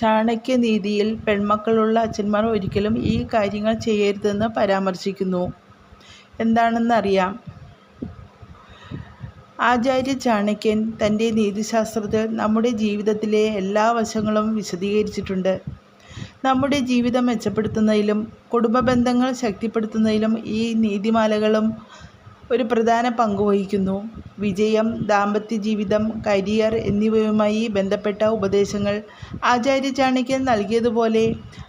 ചാണക്യനീതിയിൽ പെൺമക്കളുള്ള അച്ഛന്മാർ ഒരിക്കലും ഈ കാര്യങ്ങൾ ചെയ്യരുതെന്ന് പരാമർശിക്കുന്നു. എന്താണെന്നറിയാം. ആചാര്യ ചാണക്യൻ തന്റെ നീതിശാസ്ത്രത്തിൽ നമ്മുടെ ജീവിതത്തിലെ എല്ലാ വശങ്ങളും വിശദീകരിച്ചിട്ടുണ്ട്. നമ്മുടെ ജീവിതം മെച്ചപ്പെടുത്തുന്നതിലും കുടുംബ ബന്ധങ്ങൾ ശക്തിപ്പെടുത്തുന്നതിലും ഈ നീതിമാലകളും ഒരു പ്രധാന പങ്ക് വഹിക്കുന്നു. വിജയം ദാമ്പത്യ ജീവിതം കരിയർ എന്നിവയുമായി ബന്ധപ്പെട്ട ഉപദേശങ്ങൾ ആചാര്യ ചാണക്യൻ നൽകിയതുപോലെ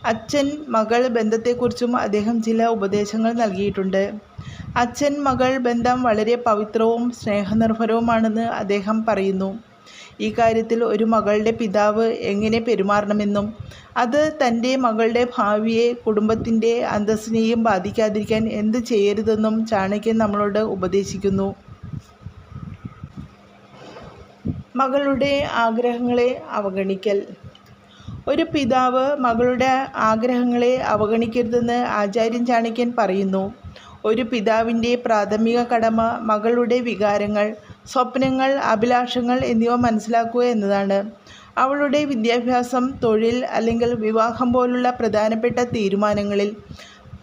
അച്ഛൻ മകൾ ബന്ധത്തെക്കുറിച്ചും അദ്ദേഹം ചില ഉപദേശങ്ങൾ നൽകിയിട്ടുണ്ട്. അച്ഛൻ മകൾ ബന്ധം വളരെ പവിത്രവും സ്നേഹനിർഭരവുമാണെന്ന് അദ്ദേഹം പറയുന്നു. ഈ കാര്യത്തിൽ ഒരു മകളുടെ പിതാവ് എങ്ങനെ പെരുമാറണമെന്നും അത് തന്റെ മകളുടെ ഭാവിയെ കുടുംബത്തിന്റെ അന്തസ്സിനെയും ബാധിക്കാതിരിക്കാൻ എന്ത് ചെയ്യരുതെന്നും ചാണക്യൻ നമ്മളോട് ഉപദേശിക്കുന്നു. മകളുടെ ആഗ്രഹങ്ങളെ അവഗണിക്കൽ. ഒരു പിതാവ് മകളുടെ ആഗ്രഹങ്ങളെ അവഗണിക്കരുതെന്ന് ആചാര്യൻ ചാണക്യൻ പറയുന്നു. ഒരു പിതാവിന്റെ പ്രാഥമിക കടമ മകളുടെ വികാരങ്ങൾ സ്വപ്നങ്ങൾ അഭിലാഷങ്ങൾ എന്നിവ മനസ്സിലാക്കുക എന്നതാണ്. അവളുടെ വിദ്യാഭ്യാസം തൊഴിൽ അല്ലെങ്കിൽ വിവാഹം പോലുള്ള പ്രധാനപ്പെട്ട തീരുമാനങ്ങളിൽ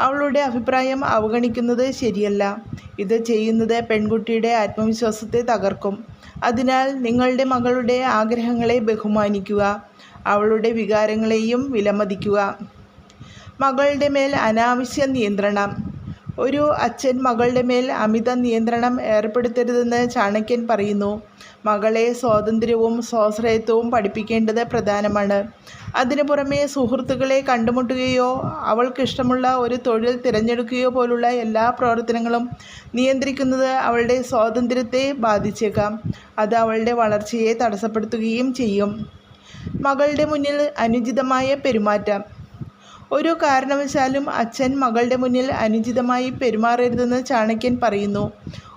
അവളുടെ അഭിപ്രായം അവഗണിക്കുന്നത് ശരിയല്ല. ഇത് ചെയ്യുന്നത് പെൺകുട്ടിയുടെ ആത്മവിശ്വാസത്തെ തകർക്കും. അതിനാൽ നിങ്ങളുടെ മകളുടെ ആഗ്രഹങ്ങളെ ബഹുമാനിക്കുക അവളുടെ വികാരങ്ങളെയും വിലമതിക്കുക. മകളുടെ മേൽ അനാവശ്യ നിയന്ത്രണം ഒരു അച്ഛൻ മകളുടെ മേൽ അമിത നിയന്ത്രണം ഏർപ്പെടുത്തരുതെന്ന് ചാണക്യൻ പറയുന്നു. മകളെ സ്വാതന്ത്ര്യവും സ്വാശ്രയത്വവും പഠിപ്പിക്കേണ്ടത് പ്രധാനമാണ്. അതിനു പുറമെ സുഹൃത്തുക്കളെ കണ്ടുമുട്ടുകയോ അവൾക്കിഷ്ടമുള്ള ഒരു തൊഴിൽ തിരഞ്ഞെടുക്കുകയോ പോലുള്ള എല്ലാ പ്രവർത്തനങ്ങളും നിയന്ത്രിക്കുന്നത് അവളുടെ സ്വാതന്ത്ര്യത്തെ ബാധിച്ചേക്കാം. അത് അവളുടെ വളർച്ചയെ തടസ്സപ്പെടുത്തുകയും ചെയ്യും. മകളുടെ മുന്നിൽ അനുചിതമായ പെരുമാറ്റം. ഒരു കാരണവശാലും അച്ഛൻ മകളുടെ മുന്നിൽ അനുചിതമായി പെരുമാറരുതെന്ന് ചാണക്യൻ പറയുന്നു.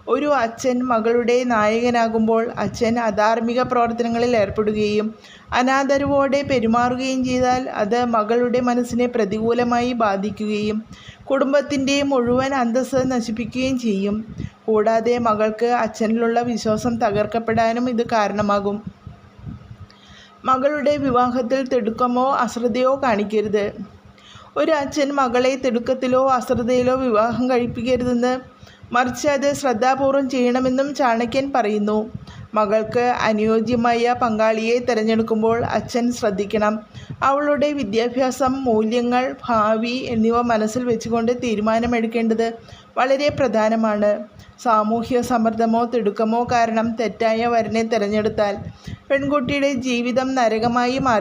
ഒരു അച്ഛൻ മകളുടെ നായകനാകുമ്പോൾ അച്ഛൻ അധാർമിക പ്രവർത്തനങ്ങളിൽ ഏർപ്പെടുകയും അനാദരവോടെ പെരുമാറുകയും ചെയ്താൽ അത് മകളുടെ മനസ്സിനെ പ്രതികൂലമായി ബാധിക്കുകയും കുടുംബത്തിന്റെ മുഴുവൻ അന്തസ്സ് നശിപ്പിക്കുകയും ചെയ്യും. കൂടാതെ മകൾക്ക് അച്ഛനിലുള്ള വിശ്വാസം തകർക്കപ്പെടാനും ഇത് കാരണമാകും. മകളുടെ വിവാഹത്തിൽ തിടുക്കമോ അശ്രദ്ധയോ കാണിക്കരുത്. ഒരു അച്ഛൻ മകളെ തിടുക്കത്തിലോ അശ്രദ്ധയിലോ വിവാഹം കഴിപ്പിക്കരുതെന്ന് മറിച്ച് അത് ശ്രദ്ധാപൂർവം ചെയ്യണമെന്നും ചാണക്യൻ പറയുന്നു. മകൾക്ക് അനുയോജ്യമായ പങ്കാളിയെ തിരഞ്ഞെടുക്കുമ്പോൾ അച്ഛൻ ശ്രദ്ധിക്കണം. അവളുടെ വിദ്യാഭ്യാസം മൂല്യങ്ങൾ ഭാവി എന്നിവ മനസ്സിൽ വെച്ചുകൊണ്ട് തീരുമാനമെടുക്കേണ്ടത് വളരെ പ്രധാനമാണ്. സാമൂഹ്യ സമ്മർദ്ദമോ തിടുക്കമോ കാരണം തെറ്റായ വരനെ തിരഞ്ഞെടുത്താൽ പെൺകുട്ടിയുടെ ജീവിതം നരകമായി മാറി.